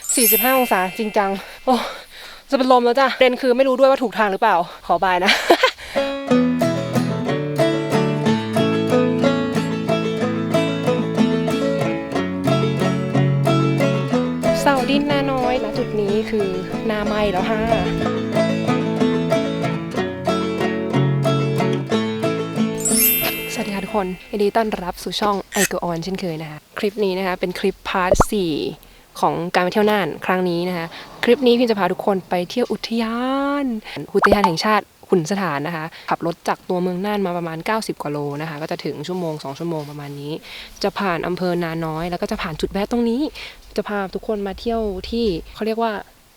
45 องศาจริงจัง โอ้ จะเป็นลมแล้วจ้ะเรนคือไม่รู้ด้วยว่าถูกทางหรือเปล่า ขอบายนะเสาดินนาน้อยนะจุดนี้คือนาไม้แล้วฮะสวัสดีค่ะทุกคนยินดีต้อนรับสู่ช่องไอโกออนเช่นเคยนะคะ คลิปนี้นะคะเป็นคลิปพาร์ท4 ของการไปเที่ยวน่านครั้งนี้นะคะคลิปนี้พี่จะพาทุกคนไปเที่ยวอุทยานอุทยานแห่งชาติขุนสถานนะคะขับรถจากตัวเมืองน่านมาประมาณ 90 กว่าโลนะคะก็จะถึงชั่วโมง 2 ชั่วโมงประมาณนี้ จะผ่านอำเภอนาน้อย แล้วก็จะผ่านจุดแวะตรงนี้ จะพาทุกคนมาเที่ยวที่เขาเรียกว่า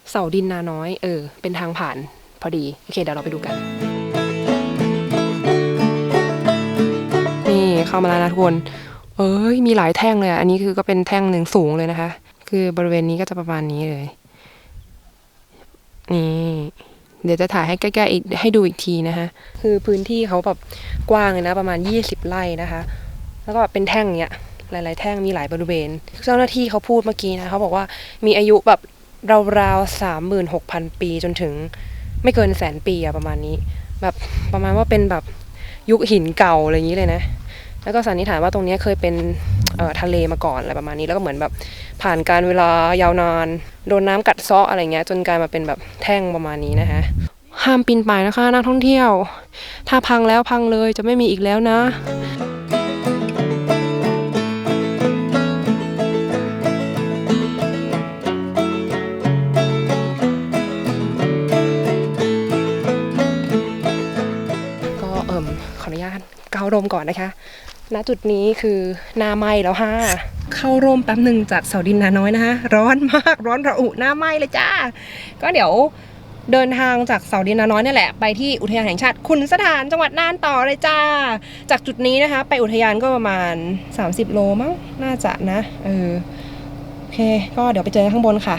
เสาดินนาน้อยเออเป็นทางผ่านพอดีโอเคเดี๋ยวเราไปดูกัน นี่เข้ามาแล้วนะทุกคนเอ้ยมีหลายแท่งเลยอันนี้คือก็เป็นแท่งหนึ่งสูงเลยนะคะ คือบริเวณนี้ก็จะประมาณนี้เลย นี่ เดี๋ยวจะถ่ายให้ใกล้ๆอีกให้ดูอีกทีนะคะ คือพื้นที่เขาแบบกว้างเลยนะ ประมาณ 20 ไร่นะคะ แล้วก็แบบเป็นแท่งเนี้ยหลาย ๆ แท่งมีหลายบริเวณ เจ้าหน้าที่เขาพูดเมื่อกี้นะเขาบอกว่ามีอายุแบบราวๆสามหมื่นหกพันปีจนถึงไม่เกินแสนปีอะประมาณนี้ แบบประมาณว่าเป็นแบบยุคหินเก่าอะไรอย่างนี้เลยนะ แล้วก็สันนิษฐานว่าตรงเนี้ยเคยเป็น ทะเลมาก่อนอะไรประมาณนี้แล้วก็เหมือนแบบผ่านการเวลายาวนาน โดนน้ำกัดเซาะอะไรเงี้ยจนกลายมาเป็นแบบแท่งประมาณนี้นะคะห้ามปีนป่ายนะคะ นักท่องเที่ยว ถ้าพังแล้วพังเลยจะไม่มีอีกแล้วนะก็เอิ่มขออนุญาตเกาลมก่อนนะคะ ณจุดนี้คือหนาไหมแล้วฮะเข้าร่มแป๊บหนึ่งจากเสาดินนาน้อยนะคะร้อนมากร้อนระอุหน้าไหมเลยจ้า ก็เดี๋ยวเดินทางจากเสาดินนาน้อยนี่แหละ ไปที่อุทยานแห่งชาติขุนสถานจังหวัดน่านต่อเลยจ้า จากจุดนี้นะคะ ไปอุทยานก็ประมาณ 30 โลมั้งน่าจะนะเออโอเค ก็เดี๋ยวไปเจอกันข้างบนค่ะ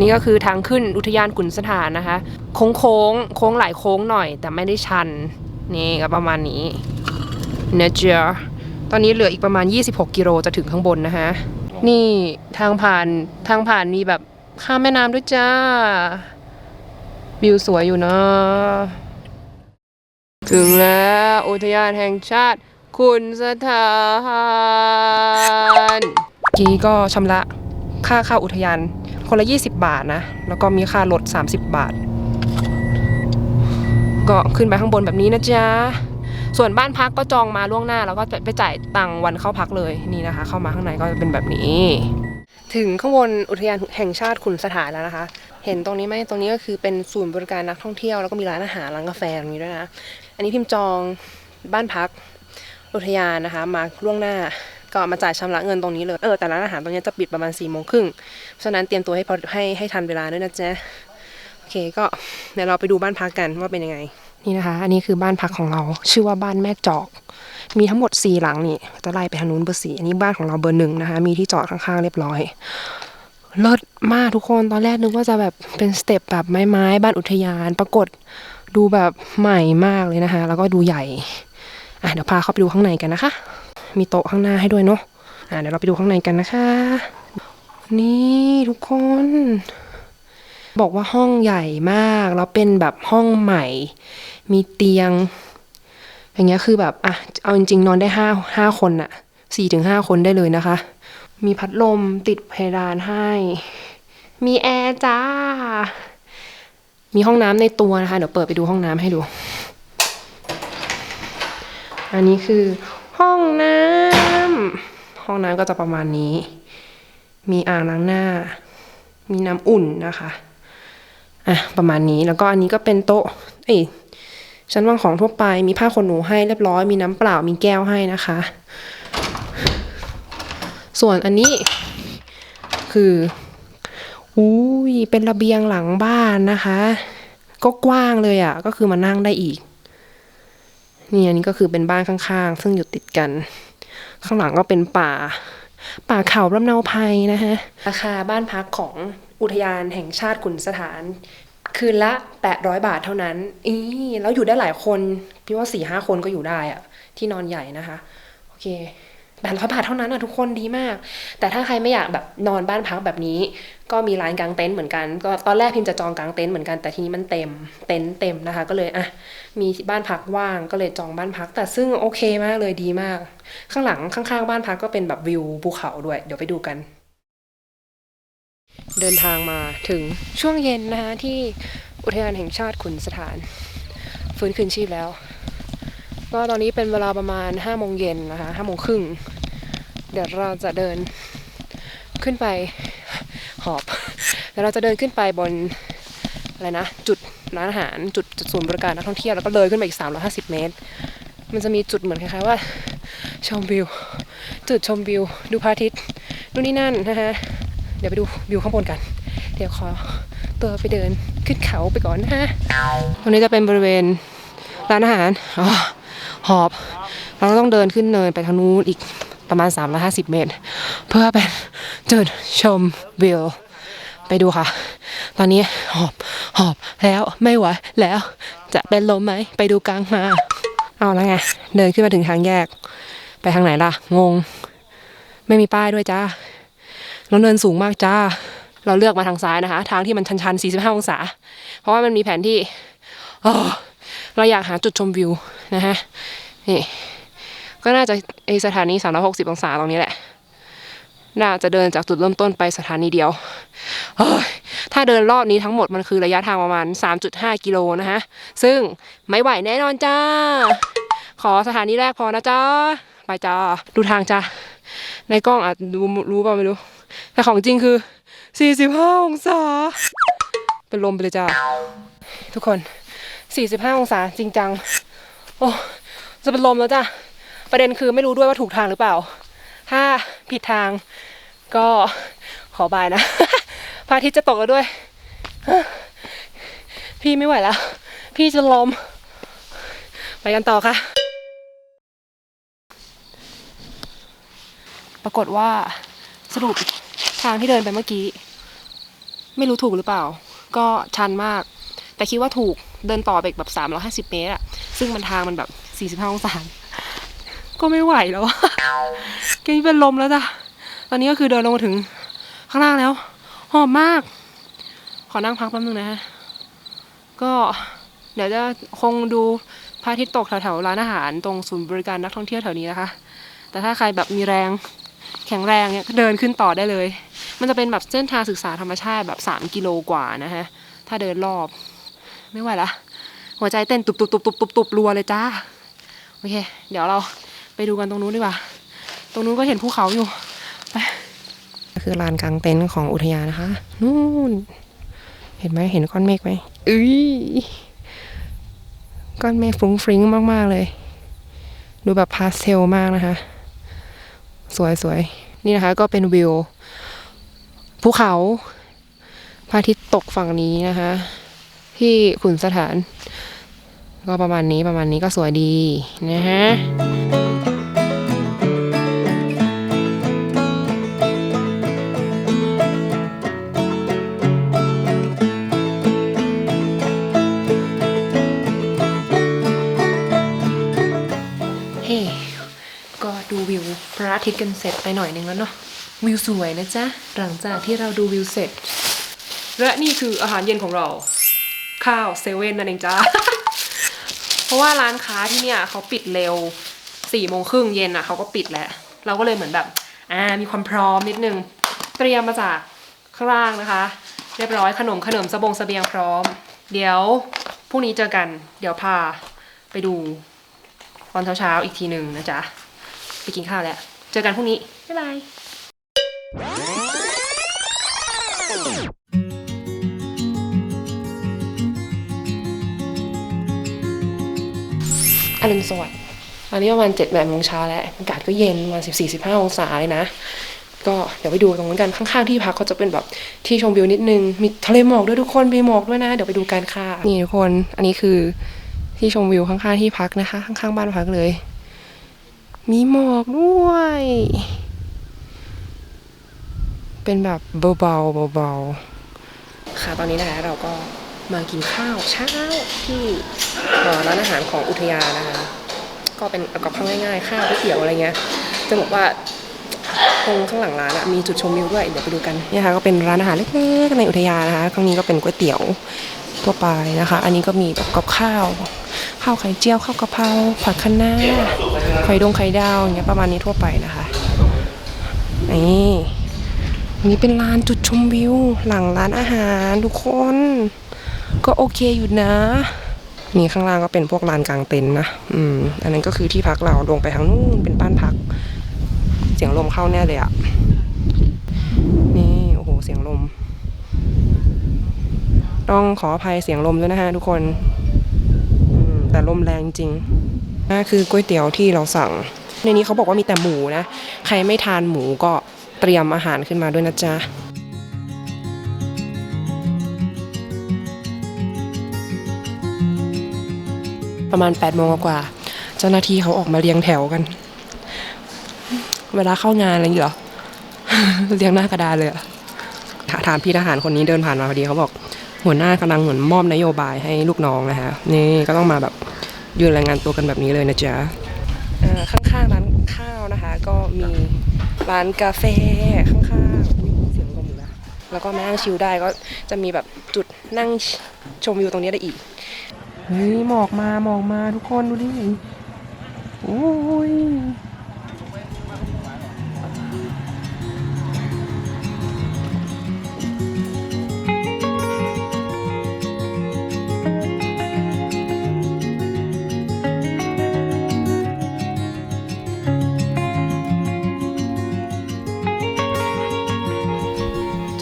นี่ก็คือทางขึ้นอุทยานขุนสถานนะคะ โค้งโค้งโค้งหลายโค้งหน่อย แต่ไม่ได้ชัน นี่ก็ประมาณนี้เนเจอร์ ตอนนี้เหลืออีกประมาณ 26 กิโลจะถึงข้างบนนะคะ นี่ทางผ่านทางผ่านมีแบบข้ามแม่น้ำด้วยจ้า วิวสวยอยู่นะถึงแล้วอุทยานแห่งชาติขุนสถานกี้ก็ชำระค่าเข้าอุทยาน คนละ 20 บาทนะ แล้วก็มีค่ารถ30 บาท ก็ขึ้นไปข้างบนแบบนี้นะจ๊ะ ส่วนบ้านพักก็จองมาล่วงหน้า แล้วก็ไปจ่ายตังค์วันเข้าพักเลยนี่นะคะ เข้ามาข้างในก็จะเป็นแบบนี้ ถึงข้างบนอุทยานแห่งชาติขุนสถานแล้วนะคะ เห็นตรงนี้ไหมตรงนี้ก็คือเป็นศูนย์บริการนักท่องเที่ยวแล้วก็มีร้านอาหารร้านกาแฟตรงนี้ด้วยนะอันนี้พิมพ์จองบ้านพักอุทยานนะคะ มาล่วงหน้าก็มาจ่ายชำระเงินตรงนี้เลย เออ แต่ร้านอาหารตรงนี้จะปิดประมาณ4ี่โมงครึ่ง เพราะฉะนั้นเตรียมตัวให้พอให้ให้ทันเวลาด้วยนะจ๊ะ โอเค ก็เดี๋ยวเราไปดูบ้านพักกันว่าเป็นยังไง นี่นะคะ อันนี้คือบ้านพักของเรา ชื่อว่าบ้านแม่จอก มีทั้งหมด 4 หลังนี่จะไล่ไปทางนู้นเบอร์สี่อันนี้บ้านของเราเบอร์หนึ่งนะคะ มีที่จอดข้างๆเรียบร้อย เลิศมากทุกคน ตอนแรกนึกว่าจะแบบเป็นสเต็ปแบบไม้ๆบ้านอุทยาน ปรากฏดูแบบใหม่มากเลยนะคะ แล้วก็ดูใหญ่ อะเดี๋ยวพาเข้าไปดูข้างในกันนะคะ มีโต๊ะข้างหน้าให้ด้วยเนาะ อะเดี๋ยวเราไปดูข้างในกันนะคะ นี่ทุกคน บอกว่าห้องใหญ่มาก แล้วเป็นแบบห้องใหม่ มีเตียง อย่างเงี้ยคือแบบอะเอาจริงๆ นอนได้ห้าห้าคนอะสี่ถึงห้าคนได้เลยนะคะ มีพัดลมติดเพดานให้ มีแอร์จ้า มีห้องน้ำในตัวนะคะ เดี๋ยวเปิดไปดูห้องน้ำให้ดู อันนี้คือห้องน้ำห้องน้ำก็จะประมาณนี้ มีอ่างล้างหน้า มีน้ำอุ่นนะคะ อะประมาณนี้แล้วก็อันนี้ก็เป็นโต๊ะเอ้ชั้นวางของทั่วไปมีผ้าขนหนูให้เรียบร้อยมีน้ำเปล่ามีแก้วให้นะคะ ส่วนอันนี้คืออุ้ยเป็นระเบียงหลังบ้านนะคะ ก็กว้างเลยอะ่ะ ก็คือมานั่งได้อีกนี่อันนี้ก็คือเป็นบ้านข้างๆ ซึ่งอยู่ติดกัน ข้างหลังก็เป็นป่า ป่าเขาลำเนาภัยนะคะราคาบ้านพักของ อุทยานแห่งชาติขุนสถาน คืนละ 800 บาทเท่านั้นอีแล้วอยู่ได้หลายคนพี่ว่าสี่ห้าคนก็อยู่ได้อะที่นอนใหญ่นะคะโอเคแปดร้อยบาทเท่านั้นอะทุกคนดีมาก แต่ถ้าใครไม่อยากแบบนอนบ้านพักแบบนี้ ก็มีร้านกางเต็นท์เหมือนกัน ก็ตอนแรกพิมจะจองกางเต็นท์เหมือนกันแต่ทีนี้มันเต็มเต็นท์เต็มนะคะ ก็เลยอะมีบ้านพักว่างก็เลยจองบ้านพัก แต่ซึ่งโอเคมากเลยดีมาก ข้างหลังข้างๆ บ้านพักก็เป็นแบบวิวภูเขาด้วย เดี๋ยวไปดูกัน เดินทางมาถึงช่วงเย็นนะคะที่อุทยานแห่งชาติขุนสถาน ฟื้นคืนชีพแล้ว ก็ตอนนี้เป็นเวลาประมาณ5โมงเย็นนะคะ5โมงครึ่งเดี๋ยวเราจะเดินขึ้นไปหอบเดี๋ยวเราจะเดินขึ้นไปบนอะไรนะจุดร้านอาหารจุดจุดศูนย์บริการนักท่องเที่ยวแล้วก็เลยขึ้นไปอีก 350 เมตร มันจะมีจุดเหมือนคล้ายๆว่าชมวิว จุดชมวิว ดูพระอาทิตย์นู่นนี่นั่นนะคะ ดี๋ยวไปดูวิวข้างบนกัน เดี๋ยวขอตัวไปเดินขึ้นเขาไปก่อนนะฮะตรงนี้จะเป็นบริเวณร้านอาหารอ๋อหอบ เราต้องเดินขึ้นเนินไปทางนู้นอีกประมาณ 350 เมตร เพื่อเป็นจุดชมวิวไปดูค่ะ ตอนนี้หอบหอบแล้วไม่ไหวแล้วจะเป็นลมไหมไปดูกลางมาเอาแล้วไง เดินขึ้นมาถึงทางแยก ไปทางไหนล่ะ งง ไม่มีป้ายด้วยจ้า แล้วเนินสูงมากจ้า เราเลือกมาทางซ้ายนะคะ ทางที่มันชันๆ 45 องศา เพราะว่ามันมีแผนที่เราอยากหาจุดชมวิวนะฮะ นี่ ก็น่าจะไอสถานี 360 องศาตรงนี้แหละ น่าจะเดินจากจุดเริ่มต้นไปสถานีเดียวเฮ้ยถ้าเดินรอบนี้ทั้งหมดมันคือระยะทางประมาณ 3.5 กิโลนะฮะ ซึ่งไม่ไหวแน่นอนจ้า ขอสถานีแรกพอนะจ้า ไปจ้า ดูทางจ้า ในกล้องอาจดูรู้เปล่าไม่รู้ แต่ของจริงคือ 45 องศา เป็นลมไปเลยจ้า ทุกคน 45 องศาจริงจัง โอ้ จะเป็นลมแล้วจ้ะประเด็นคือไม่รู้ด้วยว่าถูกทางหรือเปล่า ถ้าผิดทางก็ขอบายนะ พระอาทิตย์จะตกแล้วด้วย พี่ไม่ไหวแล้ว พี่จะลม ไปกันต่อค่ะปรากฏว่าสรุป ทางที่เดินไปเมื่อกี้ ไม่รู้ถูกหรือเปล่า ก็ชันมาก แต่คิดว่าถูกเดินต่อไปแบบสามร้อยห้าสิบเมตรอะซึ่งมันทางมันแบบสี่สิบห้าองศาก็ไม่ไหวแล้วอะแกเป็นลมแล้วจ้ะตอนนี้ก็คือเดินลงมาถึงข้างล่างแล้ว หอมมาก ขอนั่งพักแป๊บนึงนะฮะก็เดี๋ยวจะคงดูพระอาทิตย์ตกแถวๆร้านอาหารตรงศูนย์บริการนักท่องเที่ยวแถวนี้นะคะ แต่ถ้าใครแบบมีแรงแข็งแรงเนี่ยก็เดินขึ้นต่อได้เลย มันจะเป็นแบบเส้นทางศึกษาธรรมชาติแบบสามกิโลกว่านะฮะ ถ้าเดินรอบ ไม่ไหวละ หัวใจเต้นตุบตุบตุบตุบตุบตุบรัวเลยจ้า โอเค เดี๋ยวเราไปดูกันตรงนู้นดีกว่า ตรงนู้นก็เห็นภูเขาอยู่ ไป คือลานกลางเต็นท์ของอุทยานนะคะ นู่น เห็นไหมเห็นก้อนเมฆไหมอุ้ย ก้อนเมฆฟรุ้งฟริ้งมากๆเลย ดูแบบพาสเทลมากนะคะ สวยสวยนี่นะคะก็เป็นวิว ภูเขาพระอาทิตย์ตกฝั่งนี้นะคะ ที่ขุนสถาน ก็ประมาณนี้ประมาณนี้ก็สวยดีนะฮะเฮ้ก็ดูวิวพระอาทิตย์กันเสร็จไปหน่อยนึงแล้วเนาะ วิวสวยนะจ๊ะ หลังจากที่เราดูวิวเสร็จ และนี่คืออาหารเย็นของเรา ข้าวเซเว่นนั่นเองจ้า เพราะว่าร้านค้าที่เนี่ยเขาปิดเร็วสี่โมงครึ่งเย็นอะเขาก็ปิดแล้วเราก็เลยเหมือนแบบ อ่า มีความพร้อมนิดนึง เตรียมมาจากข้างล่างนะคะ เรียบร้อยขนมขนมสบงเสบียงพร้อม เดี๋ยวพรุ่งนี้เจอกัน เดี๋ยวพาไปดูตอนเช้าๆอีกทีหนึ่งนะจ๊ะ ไปกินข้าวแล้ว เจอกันพรุ่งนี้ บ๊ายบาย อรุณสวัสดิ์ตอนนี้ประมาณเจ็ดแปดโมงเช้าแล้วอากาศก็เย็นประมาณสิบสี่สิบห้าองศาเลยนะ ก็เดี๋ยวไปดูตรงนั้นกันข้างๆที่พักเขาจะเป็นแบบที่ชมวิวนิดนึง มีทะเลหมอกด้วยทุกคนมีหมอกด้วยนะ เดี๋ยวไปดูกันค่ะ นี่ทุกคน อันนี้คือที่ชมวิวข้างๆที่พักนะคะ ข้างๆบ้านพักเลย มีหมอกด้วย เป็นแบบเบาๆเบาๆค่ะตอนนี้นะคะเราก็มากินข้าวเช้าที่เอ่อร้านอาหารของอุทยานนะคะก็เป็นกับข้าวง่ายๆข้าวก๋วยเตี๋ยวอะไรเงี้ยจะบอกว่าตรงข้างหลังร้านอะมีจุดชมวิวด้วยเดี๋ยวไปดูกันเนี่ยค่ะก็เป็นร้านอาหารเล็กๆในอุทยานนะคะข้างนี้ก็เป็นก๋วยเตี๋ยวทั่วไปนะคะ อันนี้ก็มีแบบกับข้าว ข้าวไข่เจียวข้าวกะเพราผัดคะน้าไข่ดงไข่ดาวอย่างเงี้ยประมาณนี้ทั่วไปนะคะนี่อั นี้เป็นลานจุดชมวิว หลังร้านอาหารทุกคน ก็โอเคอยู่นะ นี่ข้างล่างก็เป็นพวกลานกลางเต็นท์นะ อืม อันนั้นก็คือที่พักเราลงไปทางนู้นเป็นบ้านพัก เสียงลมเข้าแน่เลยอะนี่โอ้โหเสียงลม ต้องขออภัยเสียงลมด้วยนะฮะทุกคนอืมแต่ลมแรงจริงนั่นคือก๋วยเตี๋ยวที่เราสั่งในนี้เขาบอกว่ามีแต่หมูนะ ใครไม่ทานหมูก็ ตรียมอาหารขึ้นมาด้วยนะจ๊ะประมาณ8ปดโมงกว่า เจ้าหน้าที่เขาออกมาเรียงแถวกัน เวลาเข้างานอะไรอย่างเงี้ยเหรอเรียงหน้ากระดานเลยถามพี่ทหารคนนี้เดินผ่านมาพอดีเขาบอก หัวหน้ากำลังเหมือนมอบนโยบายให้ลูกน้องนะคะนี่ก็ต้องมาแบบยืนรายงานตัวกันแบบนี้เลยนะจ๊ะข้างๆร้านข้น ก็มีร้านกาแฟข้างๆเสียงลมอยู่แล้วแล้วก็มานั่งชิลได้ก็จะมีแบบจุดนั่งชมวิวตรงนี้ได้อีกเฮ้ยหมอกมาหมอกมาทุกคนดูดิโอ้ย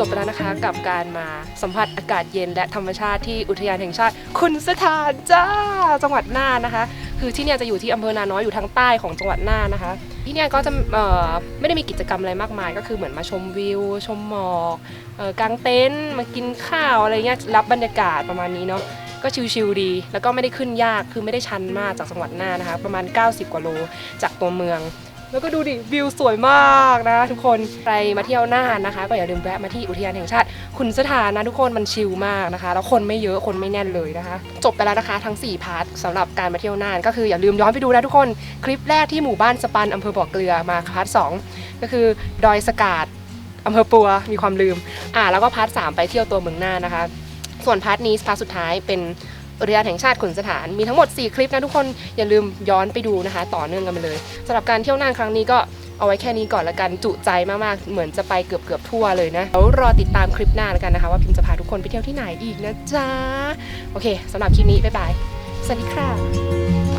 บไปแล้วนะคะกับการมาสัมผัสอากาศเย็นและธรรมชาติที่อุทยานแห่งชาติคุณสถานจ้าจังหวัดน่านนะคะ คือที่เนี่ยจะอยู่ที่อำเภอนาน้อยอยู่ทางใต้ของจังหวัดน่านนะคะ ที่เนี่ยก็จะไม่ได้มีกิจกรรมอะไรมากมาย ก็คือเหมือนมาชมวิว ชมหมอกออกางเต็นท์มากินข้าวอะไรเงี้ยรับบรรยากาศประมาณนี้เนาะก็ชิลๆดี แล้วก็ไม่ได้ขึ้นยากคือไม่ได้ชันมากจากจังหวัดน่านนะคะ ประมาณ 90 กว่าโลจากตัวเมือง แล้วก็ดูดิวิวสวยมากนะ ทุกคนใครมาเที่ยวน่านนะคะ ก็อย่าลืมแวะมาที่อุทยานแห่งชาติขุนสถานนะทุกคนมันชิลมากนะคะ แล้วคนไม่เยอะคนไม่แน่นเลยนะคะ จบไปแล้วนะคะทั้ง 4 พาร์ทสำหรับการมาเที่ยวน่าน ก็คืออย่าลืมย้อนไปดูนะทุกคนคลิปแรกที่หมู่บ้านสปันอำเภอบ่อเกลือมาพาร์ทสองก็คือดอยสกาดอำเภอปัวมีความลืม อ่าแล้วก็พาร์ทสามไปเที่ยวตัวเมืองน่านนะคะ ส่วนพาร์ทนี้พาร์ทสุดท้ายเป็น อุทยานแห่งชาติขุนสถาน มีทั้งหมด 4 คลิปนะทุกคนอย่าลืมย้อนไปดูนะคะ ต่อเนื่องกันไปเลยสำหรับการเที่ยวน่านครั้งนี้ก็เอาไว้แค่นี้ก่อนละกันจุใจมากๆ เหมือนจะไปเกือบเกือบๆทั่วเลยนะแล้วรอติดตามคลิปหน้าแล้วกันนะคะ ว่าพิมจะพาทุกคนไปเที่ยวที่ไหนอีกนะจ๊ะโอเคสำหรับคลิปนี้บ๊ายบายสวัสดีค่ะ